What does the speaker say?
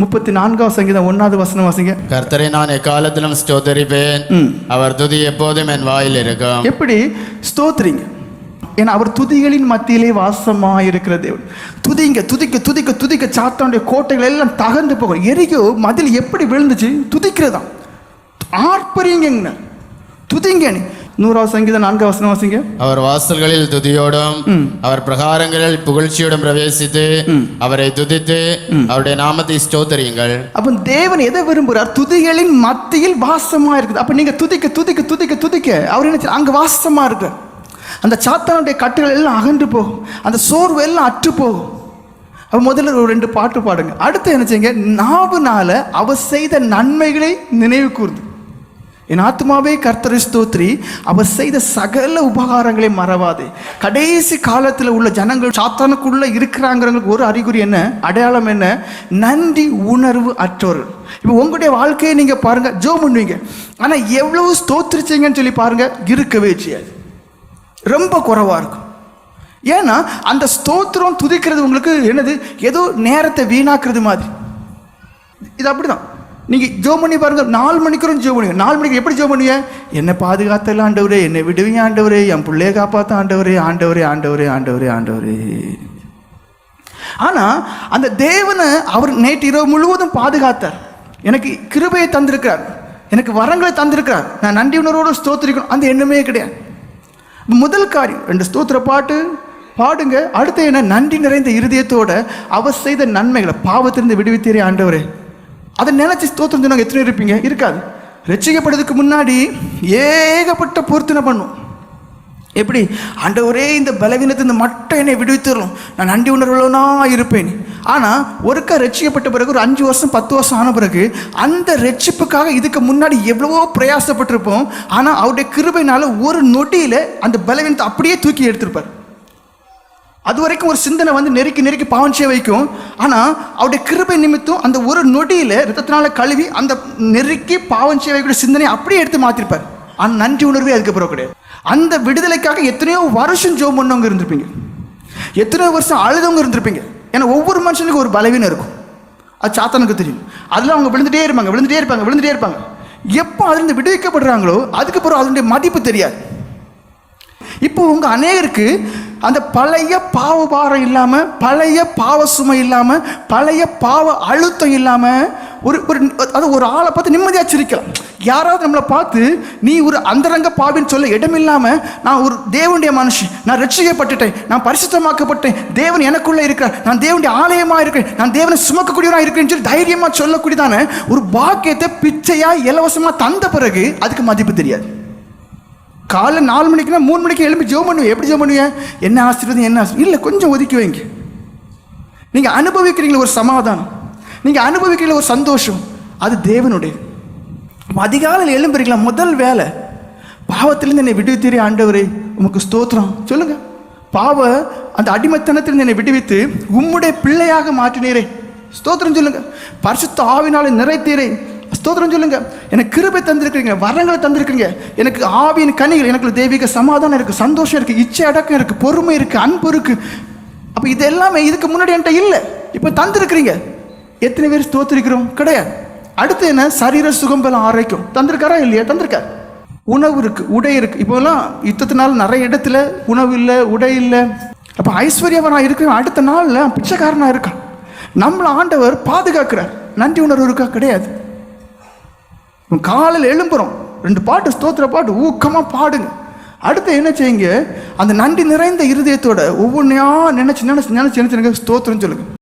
முப்பத்தி நான்காவது சங்கீதம் ஒன்றாவது வசனம் வாசிங்க. கர்த்தரை நான் எக்காலத்திலும் ஸ்தோத்தரிப்பேன். அவர் துதி எப்போதும் என் வாயில் இருக்கும். எப்படி? ஸ்தோத்திரிங்க. ஏன்னா அவர் துதிகளின் மத்தியிலே வாசமாக இருக்கிற தேவன். துதிங்க துதிக்க துதிக்க துதிக்க சாத்தானுடைய கோட்டைகள் எல்லாம் தகர்ந்து போகும் எரிகோ மதில் எப்படி விழுந்துச்சு? துதிக்கிறதாம் ஆர்ப்பரிங்க துதிங்க நீ. நூறாவது சங்கீதம் நான்காவது வசனம் வாசிங்க. அவர் வாசல்களில் துதியோடும் அவர் பிரகாரங்களில் புகழ்ச்சியோடும் பிரவேசித்து அவரை துதித்து அவருடைய நாமத்தை ஸ்தோத்தரியுங்கள். அப்போ தேவன் எதை விரும்புகிறார் துதிகளின் மத்தியில் வாசமாக இருக்குது. அப்போ நீங்கள் துதிக்க துதிக்க துதிக்க துதிக்க. அவர் என்ன? அங்கே வாசமாக இருக்கிறார் அந்த சாத்தானுடைய கட்டுகள் எல்லாம் அகன்று போகும். அந்த சோர்வு எல்லாம் அற்று போகும். அப்போ முதல்ல ஒரு ரெண்டு பாட்டு பாடுங்க. அடுத்து என்ன செய்யுங்க? நாவுனால அவர் செய்த நன்மைகளை நினைவு கூர்ந்து. என் ஆத்மாவே கர்த்தர் ஸ்தோத்ரி. அவர் செய்த சகல உபகாரங்களை மறவாது. கடைசி காலத்தில் உள்ள ஜனங்கள் சாத்தானுக்குள்ள இருக்கிறாங்கிறவங்களுக்கு ஒரு அறிகுறி என்ன? அடையாளம் என்ன? நன்றி உணர்வு அற்றோர்கள் இப்போ உங்களுடைய வாழ்க்கையை நீங்கள் பாருங்கள் ஜோ பண்ணுவீங்க. ஆனால் எவ்வளவு ஸ்தோத்திரிச்சீங்கன்னு சொல்லி பாருங்கள் இருக்கவே செய்யாது. ரொம்ப குறைவாக இருக்கும். ஏன்னா அந்த ஸ்தோத்திரம் துதிக்கிறது உங்களுக்கு என்னது? ஏதோ நேரத்தை வீணாக்குறது மாதிரி. இது அப்படிதான். நீங்கள் ஜோ பண்ணி பாருங்கள் நாலு மணிக்கூறும் ஜோ பண்ணுங்க. நாலு மணிக்கு எப்படி ஜோ பண்ணுவீங்க? என்னை பாதுகாத்தல ஆண்டவரே என்னை விடுவீங்க ஆண்டவரே என் பிள்ளையை காப்பாற்ற ஆண்டவரே ஆண்டவரே ஆண்டவரே ஆண்டவரே ஆண்டவரே. ஆனால் அந்த தேவனை அவர் நேற்று இரவு முழுவதும் பாதுகாத்தார். எனக்கு கிருபையை தந்திருக்கிறார். எனக்கு வரங்களை தந்திருக்கிறார். நான் நன்றி உணர்வோடு ஸ்தோத்திரிக்கணும். அந்த எண்ணமே கிடையாது. முதல் காரியம் ரெண்டு ஸ்தோத்திர பாட்டு பாடுங்க. அடுத்து என்ன? நன்றி நிறைந்த இருதயத்தோட அவர் செய்த நன்மைகளை பாவத்திலிருந்து விடுவித்தீரே ஆண்டவரே. அதை நினைச்சி ஸ்தோத்திரம் சொன்னாங்க. எத்தனை இருப்பீங்க? இருக்காது. ரட்சிக்கப்படுறதுக்கு முன்னாடி ஏகப்பட்ட பொருத்தனை பண்ணும். எப்படி? ஆண்டவரே இந்த பலவீனத்தை இந்த மட்டும் என்னை விடுவித்துடணும் நான் நன்றி உணர்வுள்ளவனா இருப்பேன். ஆனால் ஒருக்கா ரட்சிக்கப்பட்ட பிறகு ஒரு அஞ்சு வருஷம் பத்து வருஷம் ஆன பிறகு அந்த ரட்சிப்புக்காக இதுக்கு முன்னாடி எவ்வளவோ பிரயாசப்பட்டிருப்போம். ஆனால் அவருடைய கிருபைனால ஒரு நொடியில் அந்த பலவீனத்தை அப்படியே தூக்கி எடுத்திருப்பார். அது வரைக்கும் ஒரு சிந்தனை வந்து நெருக்கி நெருக்கி பாவம் வைக்கும். ஆனால் அவருடைய கிருபை நிமித்தம் அந்த ஒரு நொடியில் ரத்தத்தினால கழுவி அந்த நெருக்கி பாவம் வைக்கிற சிந்தனையை அப்படியே எடுத்து மாற்றிருப்பார் ஆனால் நன்றி உணர்வே அதுக்கப்புறம் கிடையாது. அந்த விடுதலைக்காக எத்தனையோ வருஷம் ஜோம் பண்ணவங்க இருந்திருப்பீங்க. எத்தனையோ வருஷம் அழுதவங்க இருந்திருப்பீங்க. ஏன்னா ஒவ்வொரு மனுஷனுக்கும் ஒரு பலவீனம் இருக்கும். அது சாத்தானுக்கு தெரியும். அதில் அவங்க விழுந்துட்டே இருப்பாங்க விழுந்துட்டே இருப்பாங்க விழுந்துட்டே இருப்பாங்க. எப்போ அதுலேருந்து விடுவிக்கப்படுறாங்களோ அதுக்கப்புறம் அதனுடைய மதிப்பு தெரியாது. இப்போ உங்கள் அநேகருக்கு அந்த பழைய பாவ பாரம் இல்லாமல் பழைய பாவ சுமை இல்லாமல் பழைய பாவ அழுத்தம் இல்லாமல் ஒரு ஒரு அது ஒரு ஆளை பார்த்து நிம்மதியாக சிரிக்கலாம். யாராவது நம்மளை பார்த்து நீ ஒரு அந்தரங்க பாவின்னு சொல்ல இடம் இல்லாமல் நான் ஒரு தேவனுடைய மனுஷன் நான் ரட்சிக்கப்பட்டுட்டேன் நான் பரிசுத்தமாக்கப்பட்டேன் தேவன் எனக்குள்ளே இருக்கிறார் நான் தேவனுடைய ஆலயமாக இருக்கிறேன் நான் தேவனை சுமக்கக்கூடியவராக இருக்கிறேன்னு சொல்லி தைரியமாக சொல்லக்கூடியதான ஒரு பாக்கியத்தை பிச்சையாக இலவசமாக தந்த பிறகு அதுக்கு மதிப்பு தெரியாது. காலைல நாலு மணிக்குனா மூணு மணிக்கு எழுப்பி ஜோ பண்ணுவேன் எப்படி ஜோ பண்ணுவேன் என்ன ஆசீர்வாதம் என்ன ஆசீர்வாதம்? இல்லை கொஞ்சம் ஒதுக்கி வைங்க. நீங்கள் அனுபவிக்கிறீங்களே ஒரு சமாதானம். நீங்கள் அனுபவிக்கிறீங்களா ஒரு சந்தோஷம். அது தேவனுடைய அதிகாலையில் எழும்புறீங்களா? முதல் வேலை. பாவத்திலேருந்து என்னை விடுவித்தீரே ஆண்டவரே. உமக்கு ஸ்தோத்திரம். சொல்லுங்கள் பாவ அந்த அடிமைத்தனத்திலிருந்து என்னை விடுவித்து உம்முடைய பிள்ளையாக மாற்றினீரே. ஸ்தோத்திரம் சொல்லுங்கள் பரிசுத்த ஆவினாலே நிறைத்தீரே. ஸ்தோத்திரம் சொல்லுங்க. எனக்கு கிருபை தந்திருக்கிறீங்க வரங்களை தந்திருக்கிறீங்க. எனக்கு ஆவியின் கனிகள் எனக்கு தெய்வீக சமாதானம் இருக்கு சந்தோஷம் இருக்கு இச்சை அடக்கம் இருக்கு பொறுமை இருக்கு அன்பு இருக்குது அப்போ இது எல்லாமே இதுக்கு முன்னாடி என்கிட்ட இல்லை. இப்போ தந்திருக்கிறீங்க. எத்தனை பேர் ஸ்தோத்திருக்கிறோம்? கிடையாது. அடுத்து என்ன? சரீர சுகம் ஆரோக்கியம். தந்திருக்காரா இல்லையா? தந்திருக்கார் உணவு இருக்கு உடை இருக்கு. இப்போலாம் யுத்தத்தினால நிறைய இடத்துல உணவு இல்லை உடை இல்லை. அப்போ ஐஸ்வர்யவனாக இருக்கிற அடுத்த நாளில் பிச்சைக்காரனாக இருக்கான். நம்மளை ஆண்டவர் பாதுகாக்கிறார். நன்றி உணர்வு இருக்கா? கிடையாது. காலையில் எழும்புறோம். ரெண்டு பாட்டு ஸ்தோத்திர பாட்டு ஊக்கமாக பாடுங்க. அடுத்து என்ன செய்யுங்க? அந்த நன்றி நிறைந்த இருதயத்தோட ஒவ்வொன்றையா நினச்சி நினச்சி நினச்சி நினச்சி எனக்கு ஸ்தோத்திரம் சொல்லுங்கள்